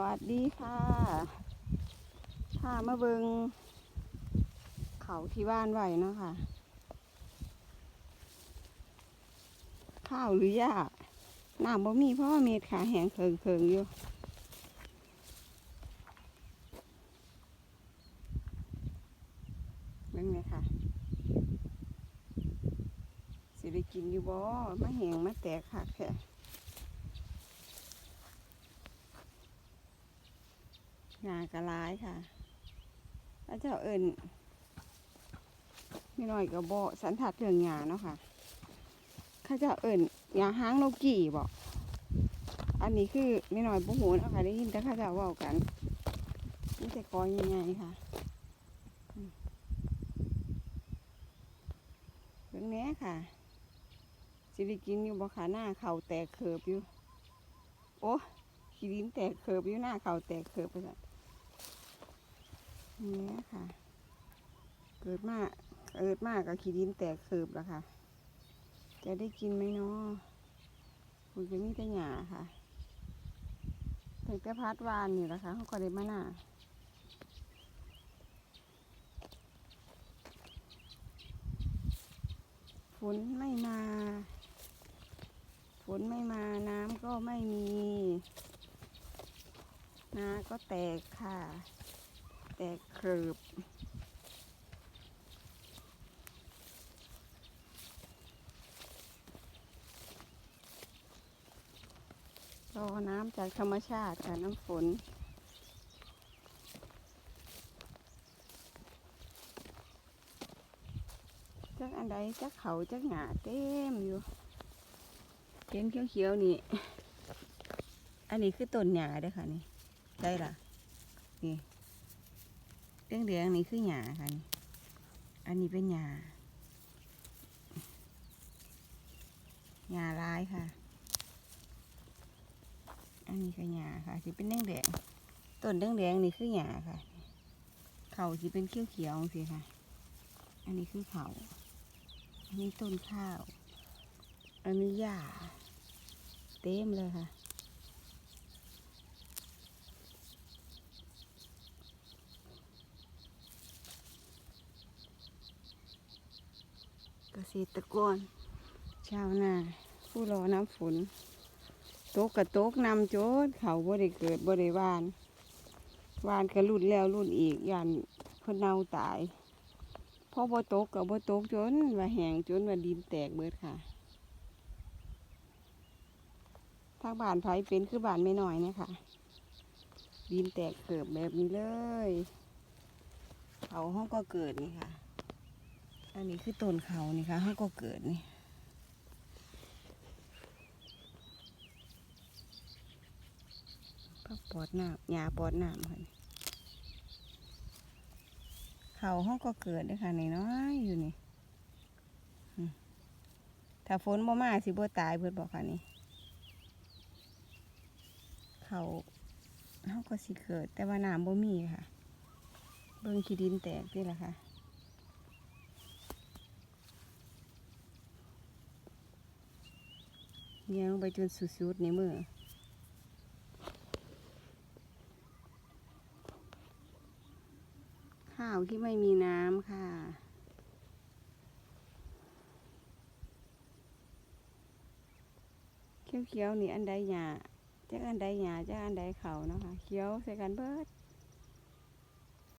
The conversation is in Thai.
วัสดีค่ะพามาเบิงเขาที่บ้านไหวเนาะค่ะ ข้าวหรือหญ้าน้ำบ่มีเพราะว่าเม็ดขาแหงเคิงเคิงๆอยู่เบิ่งเลยค่ะ สิได้กินอยู่บ่มาแหงมาแตกคักแค่ ท้งากระลายค่ะแล้วเจ้าเอิญไม่น้อยกับโบสันทัดเรื่องงาเนาะค่ะข้าเจ้าเอิญงาห้างนกกี่บอกอันนี้คือไม่น้อยบุหูเนาะค่ะได้ยินแต่ข้าเจ้าว่ากันนี่แต่กอยยังไงค่ะเรื่องนี้ค่ะสิได้กินอยู่บ่ขาหน้าเข่าแตกเขิบอยู่ โอ้ขี้ดินแตกเขิบอยู่หน้าเข่าแตกเขิบไปละ นี่ค่ะ เกิดมากเกิดมากกับขี้ดินแตกเคิบแล้วค่ะ จะได้กินไหมเนาะคุณจะมีแต่หยาค่ะถึงจะพัดวานนี่แหละค่ะเขาก็ได้มาหน้าฝนไม่มา ฝนไม่มาน้ำก็ไม่มี นาก็แตกค่ะ ตกเคิบรอน้ำจากธรรมชาติค่ะน้ำฝน จักอันใดจักเขาจักหงาเต็มอยู่เห็นเขียวๆนี่ อันนี้คือต้นหญ้าเด้อค่ะนี่ ได้ล่ะ นี่ เรื่องเรียงๆนี่คือหญ้าค่ะนี่อันนี้เป็นหญ้าหญ้าร้ายค่ะ อันนี้ก็หญ้าค่ะที่เป็นแดงแดงๆต้นแดงแดงๆนี่คือหญ้าค่ะ เขาที่เป็นเขียวเขียวสิค่ะ อันนี้คือเขาอันนี้ต้นข้าว อันนี้หญ้าเต็มเลยค่ะ ษตรกร ชาวนา ผู้รอน้ำฝนตกกระตกนำโจดเขาบ่ได้เกิดบ่ได้วานวานก็รุ่นแล้วรุ่นอีกยันเพิ่นเน่าตายพอบ่ตกก็บ่ตกจนว่าแหงจนว่าดินแตกเบิดค่ะทางบ้านไผเป็นคือบ้านไม่น้อยนะคะดินแตกเกิดแบบนี้เลยเขาห้องก็เกิดนี่ค่ะ อันนี้คือต้นเขานี่ค่ะเขาก็เกิดนี่พักปอดน้ำยาปอดน้ำค่ะนี่เขาห้องก็เกิดด้วยค่ะน้อยอยู่นี่ถ้าฝนบ่มาสิบ่ตายเพื่อนบอกค่ะนี่เขาเขาก็สิเกิดแต่ว่าน้ำบ่มีค่ะ เบิ่งขี้ดินแตกนี่แหละค่ะ เลี้ ยงไปจนสุดๆในมือข้าวที่ไม่มีน้ำค่ะเขียวๆนี่อันใดหยาจากอันใดหยาจากอันใดเขาเนาะค่ะเขียวใส่กันเบิด